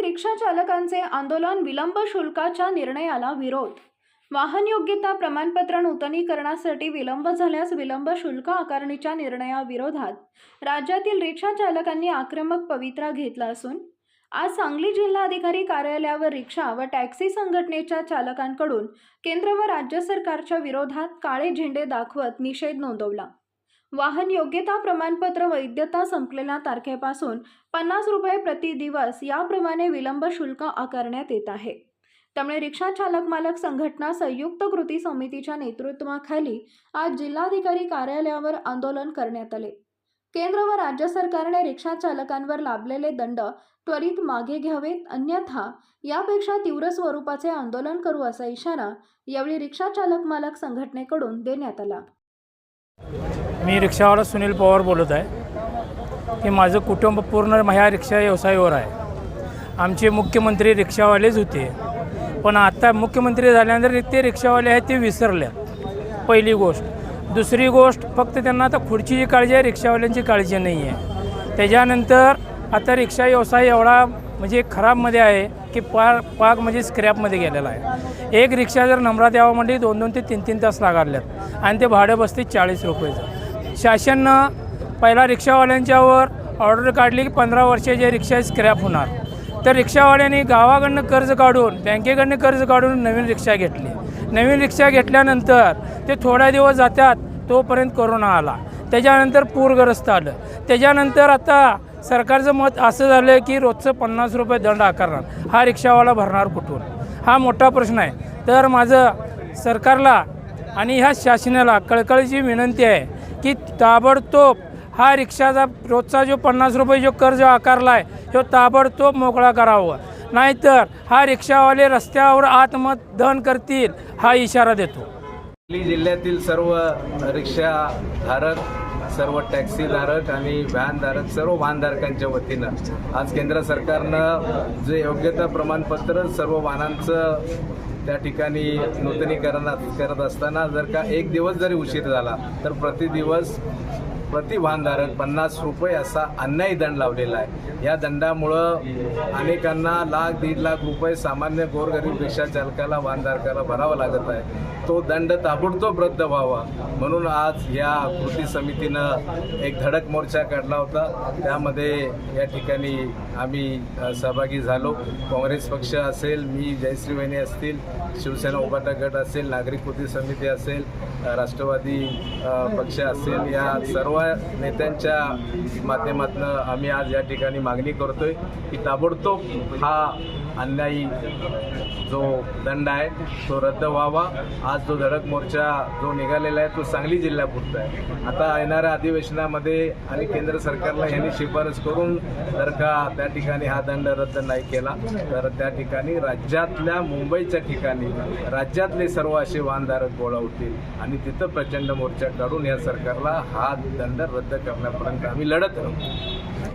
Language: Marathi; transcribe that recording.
रिक्षा चालकांचे आंदोलन विलंब शुल्काच्या निर्णयाला विरोध. वाहन योग्यता प्रमाणपत्र नूतनीकरणासाठी विलंब झाल्यास विलंब शुल्क आकारणीच्या निर्णयाविरोधात राज्यातील रिक्षा चालकांनी आक्रमक पवित्रा घेतला असून आज सांगली जिल्हाधिकारी कार्यालयावर रिक्षा व टॅक्सी संघटनेच्या चालकांकडून केंद्र व राज्य सरकारच्या विरोधात काळे झेंडे दाखवत निषेध नोंदवला. वाहन योग्यता प्रमाणपत्र वैधता संपलेल्या तारखेपासून पन्नास रुपये प्रति दिवस याप्रमाणे विलंब शुल्क आकारण्यात येत आहे. त्यामुळे रिक्षा चालक मालक संघटना संयुक्त कृती समितीच्या नेतृत्वाखाली आज जिल्हाधिकारी कार्यालयावर आंदोलन करण्यात आले. केंद्र व राज्य सरकारने रिक्षा चालकांवर लाभलेले दंड त्वरित मागे घ्यावेत अन्यथा यापेक्षा तीव्र स्वरूपाचे आंदोलन करू असा इशारा यावेळी रिक्षा चालक मालक संघटनेकडून देण्यात आला. मी रिक्षावाला सुनील पवार बोलत आहे की माझं कुटुंब पूर्ण ह्या रिक्षा व्यवसायावर आहे. आमचे मुख्यमंत्री रिक्षावालेच होते. पण आता मुख्यमंत्री झाल्यानंतर ते रिक्षावाले आहेत ते विसरल्या पहिली गोष्ट. दुसरी गोष्ट फक्त त्यांना आता खुर्चीची काळजी आहे रिक्षावाल्यांची काळजी नाही आहे. त्याच्यानंतर आता रिक्षा व्यवसाय एवढा म्हणजे खराबमध्ये आहे की पार पाक म्हणजे स्क्रॅपमध्ये गेलेला आहे. एक रिक्षा जर नंबरात यावं म्हणजे दोन दोन ते तीन तीन तास लागारल्यात आणि ते भाडं बसते चाळीस रुपयेचं शासनानं पहिला रिक्षावाल्यांच्यावर ऑर्डर काढली की पंधरा वर्षाचे रिक्षा स्क्रॅप होणार. तर रिक्षावाल्यांनी गावाकडनं कर्ज काढून बँकेकडनं कर्ज काढून नवीन रिक्षा घेतली. नवीन रिक्षा घेतल्यानंतर ते थोड्या दिवस जातात तोपर्यंत कोरोना आला. त्याच्यानंतर पूरग्रस्त आलं. त्याच्यानंतर आता सरकारचं मत असं झालं की रोजचं पन्नास रुपये दंड आकारणार. हा रिक्षावाला भरणार कुठून? हा मोठा प्रश्न आहे. तर माझं सरकारला आणि ह्या शासनाला कळकळीची विनंती आहे की ताबडतोब हा रिक्षाचा रोजचा जो पन्नास रुपये जो कर्ज आकारला आहे तो ताबडतोब मोकळा करावा. नाहीतर हा रिक्षावाले रस्त्यावर आत्मदहन करतील हा इशारा देतो. सांगली जिल्ह्यातील सर्व रिक्षाधारक सर्व टॅक्सीधारक आणि व्हॅनधारक सर्व वाहनधारकांच्या वतीनं आज केंद्र सरकारनं जे योग्यता प्रमाणपत्र सर्व वाहनांचं त्या ठिकाणी नूतनीकरण करत असताना जर का एक दिवस जरी उशीर झाला तर प्रति दिवस प्रति वाहनधारक पन्नास रुपये असा अन्यायी दंड लावलेला आहे. या दंडामुळं अनेकांना लाख दीड लाख रुपये सामान्य गोरगरीब रिक्षा चालकाला वाहनधारकाला भरावा लागत आहे. तो दंड ताबडतोब रद्द व्हावा. म्हणून आज या कृती समितीनं एक धडक मोर्चा काढला होता. त्यामध्ये या ठिकाणी आम्ही सहभागी झालो. काँग्रेस पक्ष असेल मी जयश्री वहिनी असतील शिवसेना उभाटा गट असेल नागरिक कृती समिती असेल राष्ट्रवादी पक्ष असेल या सर्व नेत्यांच्या माध्यमातून आम्ही आज या ठिकाणी मागणी करतोय की ताबडतोब हा अन्यायी जो दंड आहे तो रद्द व्हावा. आज जो धडक मोर्चा जो निघालेला आहे तो सांगली जिल्ह्यापुरता आहे. आता येणाऱ्या अधिवेशनामध्ये आणि केंद्र सरकारला यांनी शिफारस करून जर का त्या ठिकाणी हा दंड रद्द नाही केला तर त्या ठिकाणी राज्यातल्या मुंबईच्या ठिकाणी राज्यातले सर्व असे वाहनधारक गोळा होतील. आणि तिथं प्रचंड मोर्चा काढून या सरकारला हा दंड रद्द करण्यापर्यंत आम्ही लढत राहू.